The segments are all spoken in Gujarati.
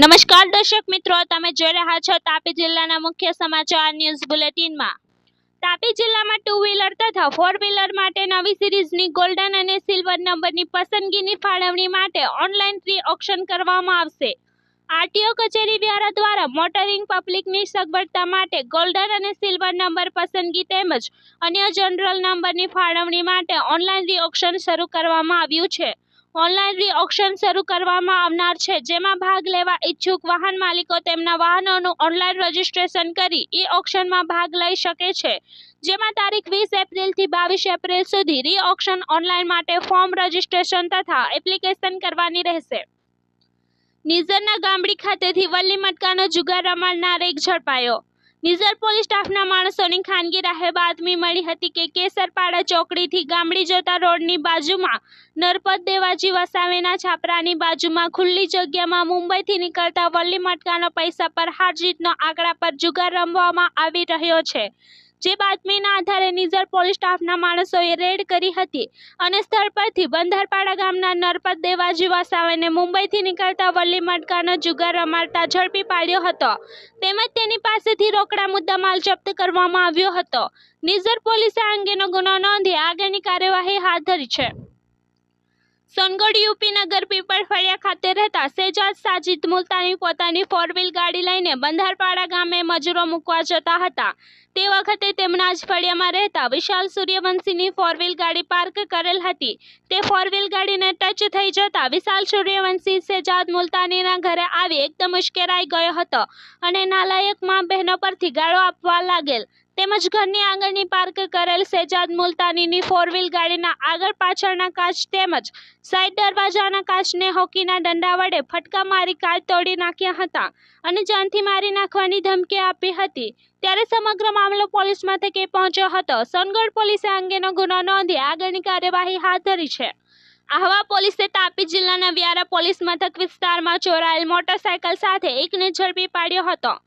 નમસ્કાર દર્શક મિત્રો, તમે જોઈ રહ્યા છો તાપી જિલ્લાના મુખ્ય સમાચાર ન્યૂઝ બુલેટિનમાં. તાપી જિલ્લામાં ટુ વ્હીલર તથા ફોર વ્હીલર માટે નવી સિરીઝની ગોલ્ડન અને સિલ્વર નંબરની પસંદગીની ફાળવણી માટે ઓનલાઈન પ્રી ઓક્શન કરવામાં આવશે. આરટીઓ કચેરી વ્યારા દ્વારા મોટરિંગ પબ્લિકની સગવડતા માટે ગોલ્ડન અને સિલ્વર નંબર પસંદગી તેમજ અન્ય જનરલ નંબરની ફાળવણી માટે ઓનલાઈન રી ઓક્શન શરૂ કરવામાં આવ્યું છે. ઓનલાઈન રી ઓક્શન શરૂ કરવામાં આવનાર છે. જેમાં ભાગ લેવા ઈચ્છુક વાહન માલિકો તેમના વાહનોનું ઓનલાઈન રજીસ્ટ્રેશન કરી ઈ ઓક્શનમાં ભાગ લઈ શકે છે. જેમાં તારીખ વીસ એપ્રિલથી બાવીસ એપ્રિલ સુધી રી ઓક્શન ઓનલાઈન માટે ફોર્મ રજીસ્ટ્રેશન તથા એપ્લિકેશન કરવાની રહેશે. નિઝરના ગામડી ખાતેથી વલ્લી મટકાનો જુગાર રમાડનાર એક ઝડપાયો. નિઝર પોલીસ સ્ટાફના માણસોની ખાનગી રાહે બાતમી મળી હતી કે કેસરપાડા ચોકડીથી ગામડી જતા રોડની બાજુમાં નરપત દેવાજી વસાવેના છાપરાની બાજુમાં ખુલ્લી જગ્યામાં મુંબઈથી નીકળતા વલ્લી મટકાનો પૈસા પર હાર જીતનો આંકડા પર જુગાર રમવામાં આવી રહ્યો છે. જે બાતમીના આધારે નિઝર પોલીસ સ્ટાફના માણસોએ રેડ કરી હતી અને સ્થળ પરથી બંધારપાડા ગામના નરપત દેવાજી વસાવેને મુંબઈથી નીકળતા વલ્લી મટકાનો જુગાર રમાડતા ઝડપી પાડ્યો હતો. તેમજ તેની પાસેથી રોકડા મુદ્દામાલ જપ્ત કરવામાં આવ્યો હતો. નિઝર પોલીસે આ અંગેનો ગુનો નોંધી આગળની કાર્યવાહી હાથ ધરી છે. સોનગઢ યુપીના ગરપીપળ ફળિયા ખાતે રહેતા શેજાદ સાજિદ મુલતાની પોતાની ફોર વ્હીલ ગાડી લઈને બંધારપાડા ગામે મજૂરો મૂકવા જતા હતા. તે વખતે તેમના જ ફળિયામાં રહેતા વિશાલ સૂર્યવંશીની ફોર વ્હીલ ગાડી પાર્ક કરેલ હતી. તે ફોર વ્હીલ ગાડીને ટચ થઈ જતા વિશાલ સૂર્યવંશી સેજાદ મુલતાનીના ઘરે આવી એકદમ ઉશ્કેરાઈ ગયો હતો અને નાલાયકમાં બહેનો પરથી ગાળો આપવા લાગેલ. તેમજ ઘરની આંગળની પાર્ક કરેલ સેજાદ મુલતાનીની ફોર વ્હીલ ગાડીના આગળ પાછળના કાચ તેમજ સાઈડ દરવાજાના કાચને હોકીના દંડા વડે ફટકા મારી કાચ તોડી નાખ્યા હતા અને જાનથી મારી નાખવાની ધમકી આપી હતી. ત્યારે સમગ્ર મામલો પોલીસ મથકે પહોંચ્યો હતો. સોનગઢ પોલીસે અંગેનો ગુનો નોંધી આગળની કાર્યવાહી હાથ ધરી છે. આહવા પોલીસે તાપી જિલ્લાના વ્યારા પોલીસ મથક વિસ્તારમાં ચોરાયેલ મોટરસાયકલ સાથે એકને ઝડપી પાડ્યો હતો.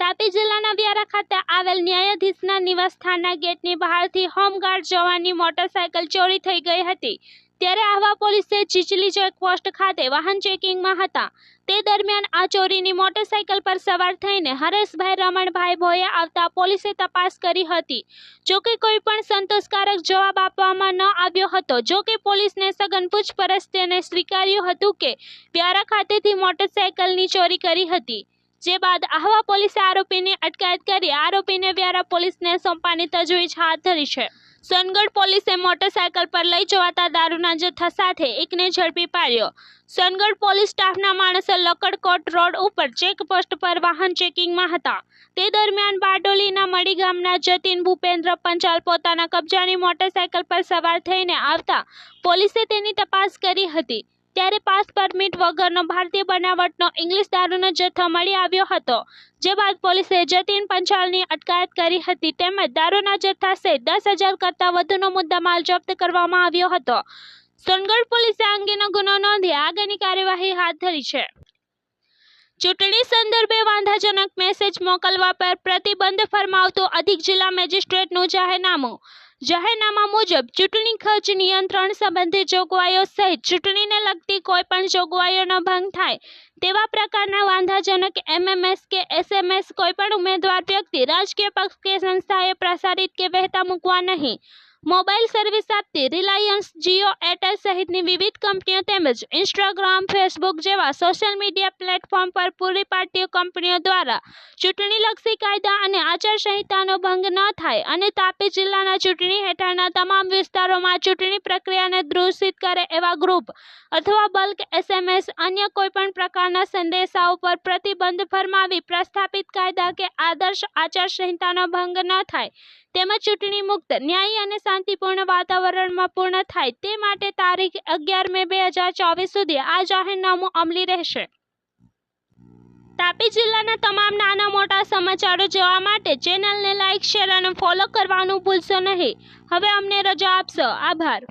તાપી જિલ્લાના વ્યારા ખાતે આવેલ ન્યાયાધીશના નિવાસસ્થાનના ગેટની બહારથી હોમગાર્ડ જવાનની મોટરસાયકલ ચોરી થઈ ગઈ હતી. ત્યારે આહવા પોલીસે ચીચલી ચેકપોસ્ટ ખાતે વાહન ચેકિંગમાં હતા. તે દરમિયાન આ ચોરીની મોટરસાયકલ પર સવાર થઈને હરેશભાઈ રમણભાઈ ભોએ આવતા પોલીસે તપાસ કરી હતી. જોકે કોઈ પણ સંતોષકારક જવાબ આપવામાં ન આવ્યો હતો. જોકે પોલીસને સઘન પૂછપરછ તેને સ્વીકાર્યું હતું કે વ્યારા ખાતેથી મોટરસાયકલની ચોરી કરી હતી. જે બાદ આહવા પોલીસે આરોપીની અટકાયત કરી આરોપીને વ્યારા પોલીસને સોંપવાની તજવીજ હાથ ધરી છે. સોનગઢ પોલીસે મોટરસાયકલ પર લઈ જવાતા દારૂના જથ્થા સાથે એકને ઝડપી પાડ્યો. સોનગઢ પોલીસ સ્ટાફના માણસો લકડકોટ રોડ ઉપર ચેકપોસ્ટ પર વાહન ચેકિંગમાં હતા. તે દરમિયાન બારડોલીના મળી ગામના જતીન ભૂપેન્દ્ર પંચાલ પોતાના કબજાની મોટરસાયકલ પર સવાર થઈને આવતા પોલીસે તેની તપાસ કરી હતી. ત્યારે પાસ પરમિટ વગરનો ભારતીય બનાવટનો ઇંગ્લિશ દારૂનો જથ્થો મળી આવ્યો હતો. જે બાદ પોલીસે જતીન પંચાલની અટકાયત કરી હતી તેમજ દારૂના જથ્થા સહિત દસ હજાર કરતાં વધુનો મુદ્દામાલ જપ્ત કરવામાં આવ્યો હતો. સોનગઢ પોલીસે અંગેનો ગુનો નોંધી આગળની કાર્યવાહી હાથ ધરી છે. ચૂંટણી સંદર્ભે વાંધાજનક મેસેજ મોકલવા પર પ્રતિબંધ ફરમાવતું અધિક જિલ્લા મેજિસ્ટ્રેટનું જાહેરનામું જાહેરનામા મુજબ ચૂંટણી ખર્ચ નિયંત્રણ સંબંધી જોગવાઈઓ સહિત ચૂંટણીને લગતી કોઈપણ જોગવાઈઓનો ભંગ થાય તેવા પ્રકારના વાંધાજનક એમએમએસ કે એસએમએસ કોઈપણ ઉમેદવાર વ્યક્તિ રાજકીય પક્ષ કે સંસ્થાએ પ્રસારિત કે વહેતા મૂકવા નહીં. મોબાઈલ સર્વિસ આપતી રિલાયન્સ જીઓ એરટેલ સહિતની વિવિધ કંપનીઓ તેમજ ઇન્સ્ટાગ્રામ, ફેસબુક જેવા સોશિયલ મીડિયા પ્લેટફોર્મ પર પૂરી પાડતી કંપનીઓ દ્વારા ચૂંટણીલક્ષી કાયદા અને આચારસંહિતાનો ભંગ ન થાય અને તાપી જિલ્લાના ચૂંટણી હેઠળના તમામ વિસ્તારોમાં ચૂંટણી પ્રક્રિયાને દૂષિત કરે એવા ગ્રુપ અથવા બલ્ક એસએમએસ અન્ય કોઈપણ પ્રકારના સંદેશાઓ પર પ્રતિબંધ ફરમાવી પ્રસ્થાપિત કાયદા કે આદર્શ આચારસંહિતાનો ભંગ ન થાય તેમજ ચૂંટણી મુક્ત ન્યાયી અને શાંતિપૂર્ણ વાતાવરણમાં પૂર્ણ થાય તે માટે તારીખ અગિયાર મે બે હજાર ચોવીસ સુધી આ જાહેરનામું અમલી રહેશે. તાપી જિલ્લાના તમામ નાના મોટા સમાચારો જોવા માટે ચેનલને લાઇક શેર અને ફોલો કરવાનું ભૂલશો નહીં. હવે અમને રજા આપશો. આભાર.